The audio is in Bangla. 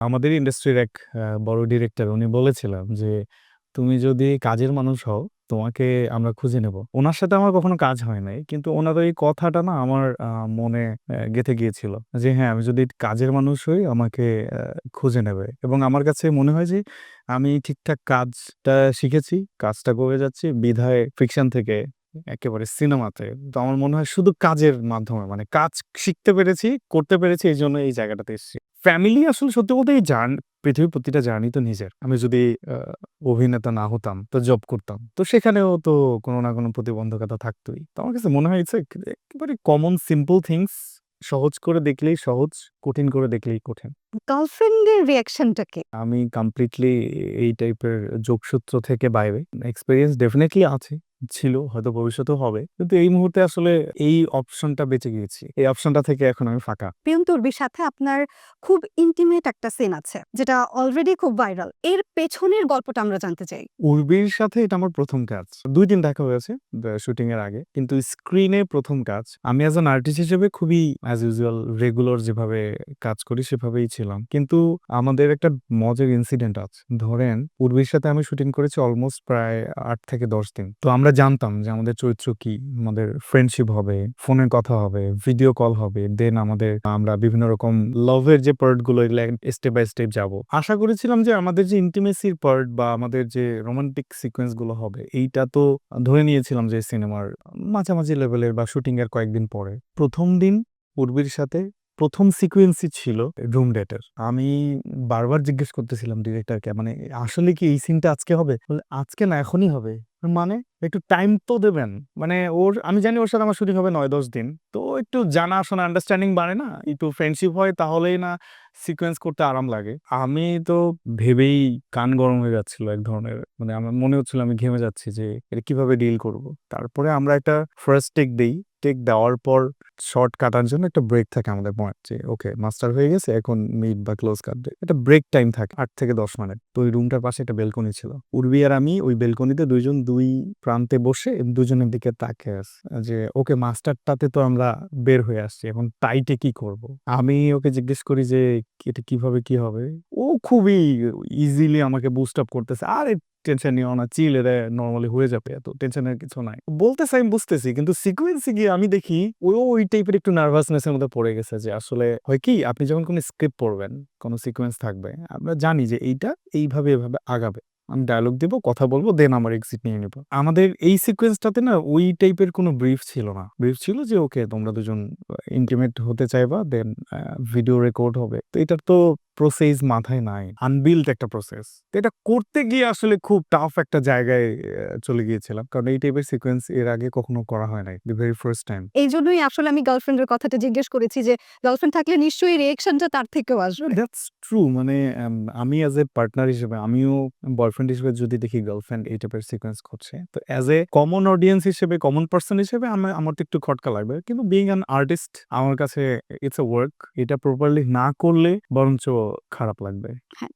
আমাদের ইন্ডাস্ট্রির এক বড় ডিরেক্টর উনি বলেছিলেন যে, "তুমি যদি কাজের মানুষ হও, তোমাকে আমরা খুঁজে নেব।" ওনার সাথে আমার কখনো কাজ হয় নাই। কিন্তু ওনার ওই কথাটা না আমার মনে গেঁথে গিয়েছিল। যে হ্যাঁ, আমি যদি কাজের মানুষ হই আমাকে খুঁজে নেবে। এবং আমার কাছে মনে হয় যে আমি ঠিকঠাক কাজটা শিখেছি, কাজটা করে যাচ্ছি বিধায় ফিকশন থেকে একেবারে সিনেমাতে। তো আমার মনে হয় শুধু কাজের মাধ্যমে মানে কাজ শিখতে পেরেছি, করতে পেরেছি এই জন্য এই জায়গাটাতে এসেছি। ফ্যামিলি আসলে সত্যি বলতে এই জার্ন পৃথিবীর প্রতিটা জার্নি তো নিজের। আমি যদি অভিনেতা না হতাম, তো জব করতাম। তো সেখানেও তো কোনো না কোনো প্রতিবন্ধকতা থাকতোই তো আমার কাছে মনে হয় ইটস একেবারে কমন সিম্পল থিংস সহজ করে দেখলেই সহজ, কঠিন করে দেখলেই কঠিন। গার্লফ্রেন্ডের রিঅ্যাকশনটা কি? আমি কমপ্লিটলি এই টাইপের যোগসূত্র থেকে বাইরে। এক্সপিরিয়েন্স ডেফিনেটলি আছে, ছিল, হয়তো ভবিষ্যতেও হবে। কিন্তু এই মুহূর্তে আসলে এই অপশনটা বেঁচে গিয়েছি। এই অপশনটা থেকে এখন আমি ফাঁকা। প্রিয়ম তুর্বির সাথে আপনার খুব ইন্টিমেট একটা সিন আছে, যেটা অলরেডি খুব ভাইরাল। এর পেছনের গল্পটা আমরা জানতে চাই। উর্বির সাথে এটা আমার ১ম কাজ। ২ দিন দেখা হয়েছে শুটিং এর আগে। কিন্তু স্ক্রিনে ১ম কাজ। আমি অ্যাজ অ্যান আর্টিস্ট হিসেবে খুবই অ্যাজ ইউজুয়াল রেগুলার যেভাবে কাজ করি সেভাবেই ছিলাম। কিন্তু আমাদের একটা মজার ইনসিডেন্ট আছে। ধরেন উর্বির সাথে আমি শুটিং করেছি অলমোস্ট প্রায় ৮ থেকে ১০ দিন। তো আমরা জানতাম যে আমাদের চরিত্র কি, আমাদের ফ্রেন্ডশিপ হবে, ফোনের কথা হবে, ভিডিও কল হবে। দেন আমাদের আমরা বিভিন্ন রকম লাভের যে পার্টগুলো স্টেপ বাই স্টেপ যাব। আশা করেছিলাম যে আমাদের যে ইন্টিমেসির পার্ট বা আমাদের যে রোমান্টিক সিকোয়েন্সগুলো হবে, এইটা তো ধরে নিয়েছিলাম যে সিনেমার মাঝামাঝি লেভেলের বা শুটিং এর কয়েকদিন পরে। প্রথম দিন পূর্বীর সাথে ১ম সিকোয়েন্সই ছিল রুম ডেটের। আমি বারবার জিজ্ঞেস করতেছিলাম ডিরেক্টরকে মানে আসলে কি এই সিনটা আজকে হবে? "আজকে না এখনই হবে।" মানে? একটু টাইম তো দেবেন। মানে ওর, আমি জানি ওর সাথে আমার শুটিং হবে নয়, দশ দিন। তো একটু জানা-শোনা আন্ডারস্ট্যান্ডিং বাড়ে না? একটু ফ্রেন্ডশিপ হয়, তাহলেই না সিকোয়েন্স করতে আরাম লাগে। আমি তো ভেবেই কান গরম হয়ে যাচ্ছিল এক ধরনের। মানে আমার মনে হচ্ছিল আমি ঘেমে যাচ্ছি যে এটা কীভাবে ডিল করব। তারপরে আমরা একটা ফার্স্ট টেক দেই। টেক দেওয়ার পর শর্ট কাটার জন্য একটা ব্রেক থাকে আমাদের পয়েন্ট যে ওকে মাস্টার হয়ে গেছে, এখন মিড বা ক্লোজ কাটবে। একটা ব্রেক টাইম থাকে, আট থেকে ১০ মিনিট। তো ওই রুমটার পাশে একটা বেলকনি ছিল। উর্বি আর আমি ওই বেলকনিতে দুইজন, দুই প্রান্তে বসে দুজনের দিকে তাকে আছি। যে ওকে মাস্টারটাতে তো আমরা বের হয়ে আসছি। এখন টাইটে কি করব? আমি ওকে জিজ্ঞেস করি যে, এটা কীভাবে কি হবে? ও খুবই ইজিলি আমাকে বুস্ট আপ করতেছে। আরে টেনশন নিও না, চিল এটা নরমালি হয়ে যাবে। এত টেনশনের কিছু নাই। বলতেছে আমি বুঝতেছি কিন্তু সিকোয়েন্সে গিয়ে আমি দেখি ও ওই টাইপের একটু নার্ভাসনেস এর মধ্যে পড়ে গেছে যে আসলে হয় কি আপনি যখন কোনো স্ক্রিপ্ট পড়বেন, কোনো সিকোয়েন্স থাকবে, আমরা জানি যে এইটা এইভাবে এভাবে আগাবে। আমি ডায়লগ দিব, কথা বলব দেন আমার এক্সিট নিয়ে নিব। আমাদের এই সিকোয়েন্সটাতে না ওই টাইপের কোনো ব্রিফ ছিল না। ব্রিফ ছিল যে ওকে তোমরা দুজন ইন্টিমেট হতে চাইবা দেন ভিডিও রেকর্ড হবে। তো এটার তো প্রসেস মাথায় নাই। আনবিল্ড একটা প্রসেস। তো এটা করতে গিয়ে আসলে খুব টাফ একটা জায়গায় চলে গিয়েছিলাম। কারণ এই টাইপের সিকোয়েন্স এর আগে কখনো করা হয় নাই। The very first time. এই জন্যই আসলে আমি গার্লফ্রেন্ডের কথাটা জিজ্ঞেস করেছি যে গার্লফ্রেন্ড থাকলে নিশ্চয়ই রিঅ্যাকশনটা তার থেকেও আসবে। দ্যাটস ট্রু মানে আমি অ্যাজ এ পার্টনার হিসেবে আমিও বয়ফ্রেন্ড হিসেবে যদি দেখি গার্লফ্রেন্ড এই টাইপের সিকোয়েন্স করছে। তো অ্যাজ এ কমন অডিয়েন্স হিসেবে, কমন পারসন হিসেবে আমা আমার তো একটু খটকা লাগবে। কিন্তু বিইং অ্যান আর্টিস্ট আমার কাছে ইটস আ ওয়ার্ক। এটা প্রপারলি না করলে বরঞ্চ খারাপ লাগবে। হ্যাঁ,